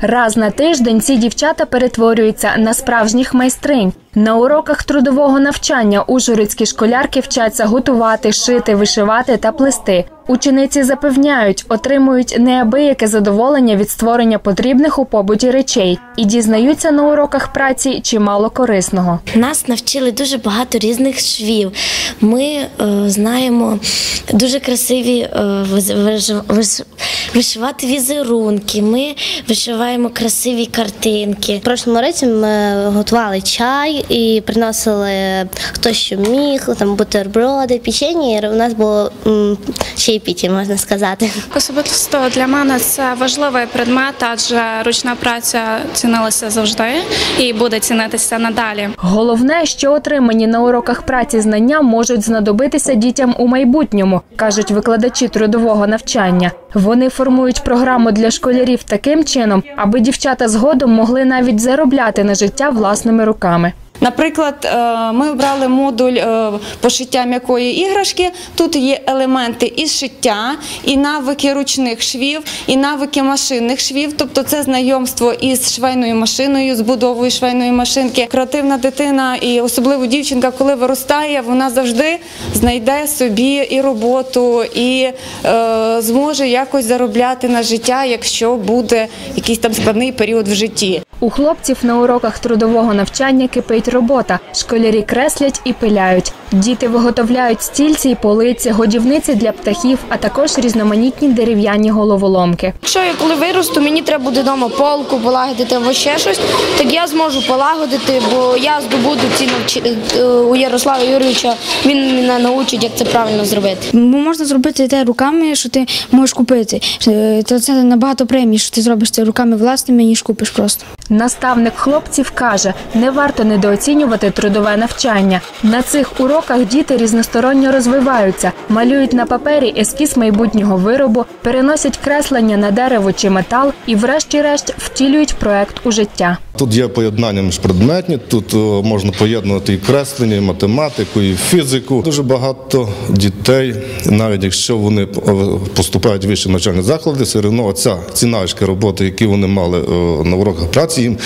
Раз на тиждень ці дівчата перетворюються на справжніх майстринь. На уроках трудового навчання ужгородські школярки вчаться готувати, шити, вишивати та плести. Учениці запевняють, отримують неабияке задоволення від створення потрібних у побуті речей і дізнаються на уроках праці чимало корисного. Нас навчили дуже багато різних швів. Ми е, знаємо дуже красиві е, виж- виш- вишивати візерунки. Ми вишиваємо красиві картинки. В прошлому році ми готували чай і приносили хто що міг, там бутерброди, печення. І у нас було м, чаєпіття, можна сказати. Особисто для мене це важливий предмет, адже ручна праця цінилася завжди і буде цінитися надалі. Головне, що отримані на уроках праці знання можуть знадобитися дітям у майбутньому, кажуть викладачі трудового навчання. Вони формують програму для школярів таким чином, аби дівчата згодом могли навіть заробляти на життя власними руками. Наприклад, е, ми обрали модуль е, пошиття м'якої іграшки. Тут є елементи і шиття, і навики ручних швів, і навики машинних швів. Тобто це знайомство із швейною машиною, з будовою швейної машинки. Креативна дитина і особливо дівчинка, коли виростає, вона завжди знайде собі і роботу, і е, зможе якось заробляти на життя, якщо буде якийсь там складний період в житті. У хлопців на уроках трудового навчання кипить робота. Школярі креслять і пиляють. Діти виготовляють стільці й полиці, годівниці для птахів, а також різноманітні дерев'яні головоломки. Якщо я коли виросту, мені треба буде вдома полку полагодити або ще щось, так я зможу полагодити, бо я здобуду ці навчи... е, у Ярослава Юрійовича. Він мене научить, як це правильно зробити. Можна зробити те руками, що ти можеш купити. Е, То це набагато премій, що ти зробиш це руками власними, ніж купиш просто. Наставник хлопців каже, не варто недооцінювати трудове навчання. На цих уроках діти різносторонньо розвиваються, малюють на папері ескіз майбутнього виробу, переносять креслення на дерево чи метал і, врешті-решт, втілюють проект у життя. Тут є поєднання міжпредметні, тут е, можна поєднувати і креслення, і математику, і фізику. Дуже багато дітей, навіть якщо вони е, поступають в вищі навчальні заклади, все одно ця ці навички роботи, які вони мали е, на уроках праці, їм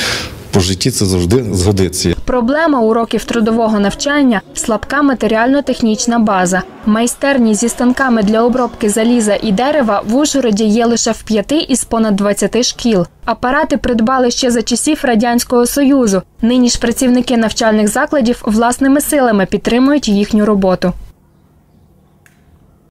по житті це завжди згодиться. Проблема уроків трудового навчання слабка матеріально-технічна база. Майстерні зі станками для обробки заліза і дерева в Ужгороді є лише в п'яти із понад 20 шкіл. Апарати придбали ще за часів радянського союзу. Нині ж працівники навчальних закладів власними силами підтримують їхню роботу.